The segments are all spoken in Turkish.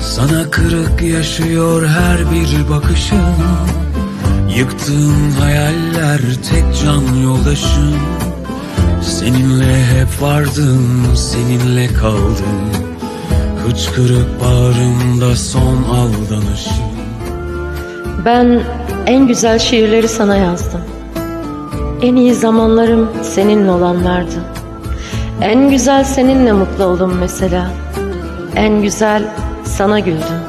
Sana kırık yaşıyor her bir bakışın Yıktığın hayaller tek can yoldaşım. Seninle hep vardım, seninle kaldım. Hıçkırık bağrımda son aldanışım. Ben en güzel şiirleri sana yazdım. En iyi zamanlarım seninle olanlardı. En güzel seninle mutlu oldum mesela. En güzel sana güldüm.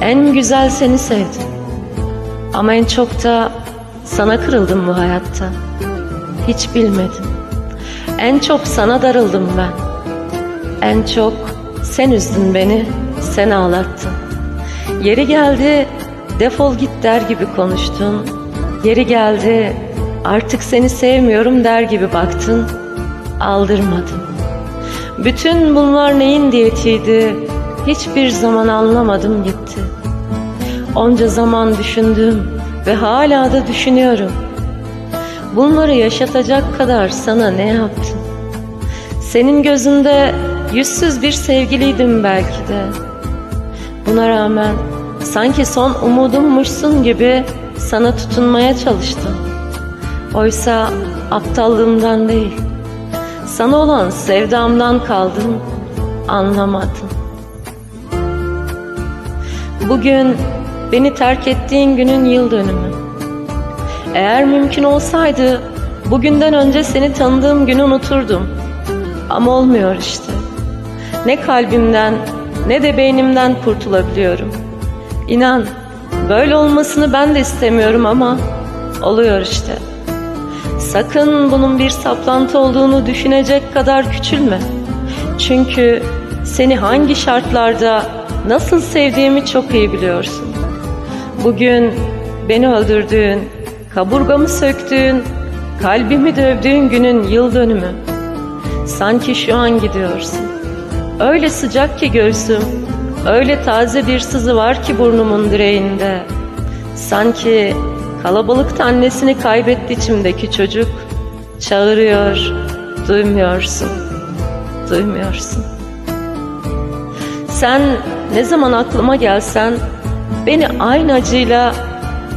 En güzel seni sevdim. Ama en çok da sana kırıldım bu hayatta. Hiç bilmedim. En çok sana darıldım ben. En çok sen üzdün beni, sen ağlattın. Yeri geldi defol git der gibi konuştun. Yeri geldi artık seni sevmiyorum der gibi baktın. Aldırmadın. Bütün bunlar neyin diyetiydi? Hiçbir zaman anlamadım gitti. Onca zaman düşündüm ve hala da düşünüyorum. Bunları yaşatacak kadar sana ne yaptım? Senin gözünde yüzsüz bir sevgiliydim belki de. Buna rağmen sanki son umudummuşsun gibi sana tutunmaya çalıştım. Oysa aptallığımdan değil, sana olan sevdamdan kaldım, anlamadım. Bugün beni terk ettiğin günün yıl dönümü. Eğer mümkün olsaydı bugünden önce seni tanıdığım günü unuturdum. Ama olmuyor işte. Ne kalbimden ne de beynimden kurtulabiliyorum. İnan böyle olmasını ben de istemiyorum ama oluyor işte. Sakın bunun bir saplantı olduğunu düşünecek kadar küçülme. Çünkü seni hangi şartlarda nasıl sevdiğimi çok iyi biliyorsun. Bugün beni öldürdüğün, kaburgamı söktüğün, kalbimi dövdüğün günün yıl dönümü. Sanki şu an gidiyorsun. Öyle sıcak ki göğsüm, öyle taze bir sızı var ki burnumun direğinde. Sanki kalabalıkta annesini kaybetti içimdeki çocuk. Çağırıyor, duymuyorsun, duymuyorsun. Sen ne zaman aklıma gelsen beni aynı acıyla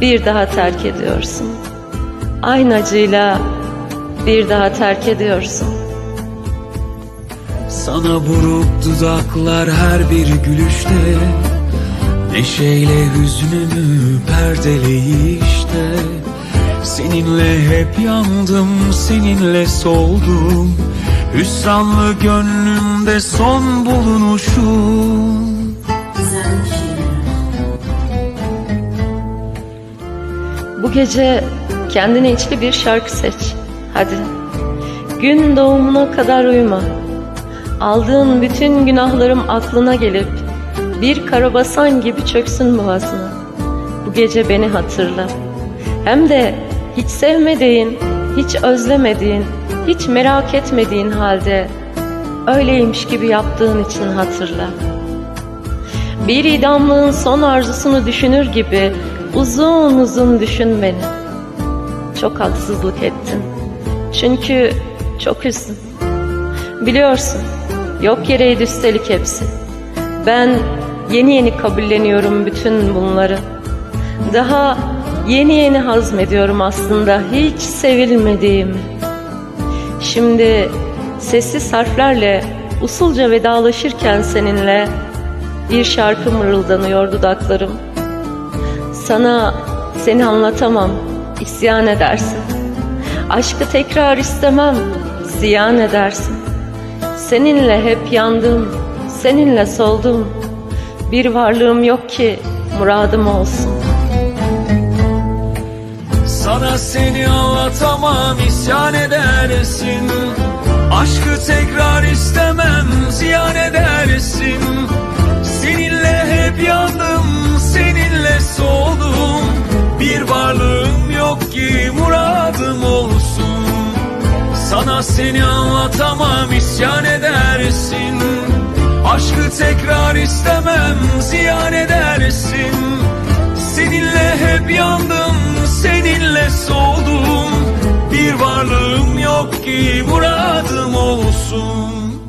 bir daha terk ediyorsun. Aynı acıyla bir daha terk ediyorsun. Sana buruk dudaklar her bir gülüşte Neşeyle hüznümü perdeleyişte Seninle hep yandım, seninle soldum Hüsranlı gönlümde son bulunuşum şeyler Bu gece kendine içli bir şarkı seç. Hadi. Gün doğumuna kadar uyuma. Aldığın bütün günahlarım aklına gelip bir karabasan gibi çöksün boğazına. Bu gece beni hatırla. Hem de hiç sevmediğin, hiç özlemediğin, hiç merak etmediğin halde öyleymiş gibi yaptığın için hatırla. Bir idamlığın son arzusunu düşünür gibi uzun uzun düşün beni. Çok haksızlık ettin. Çünkü çok üzdün. Biliyorsun, yok yereydi üstelik hepsi. Ben yeni yeni kabulleniyorum bütün bunları. Daha yeni yeni hazmediyorum aslında hiç sevilmediğimi. Şimdi sessiz harflerle usulca vedalaşırken seninle bir şarkı mırıldanıyor dudaklarım. Sana seni anlatamam, isyan edersin. Aşkı tekrar istemem, ziyan edersin. Seninle hep yandım, seninle soldum. Bir varlığım yok ki muradım olsun. Sana seni anlatamam isyan edersin. Aşkı tekrar istemem ziyan edersin. Seninle hep yandım seninle soldum. Bir varlığım yok ki muradım olsun. Sana seni anlatamam isyan edersin Aşkı tekrar istemem ziyan edersin. Seninle hep yandım seninle soğudum. Bir varlığım yok ki muradım olsun.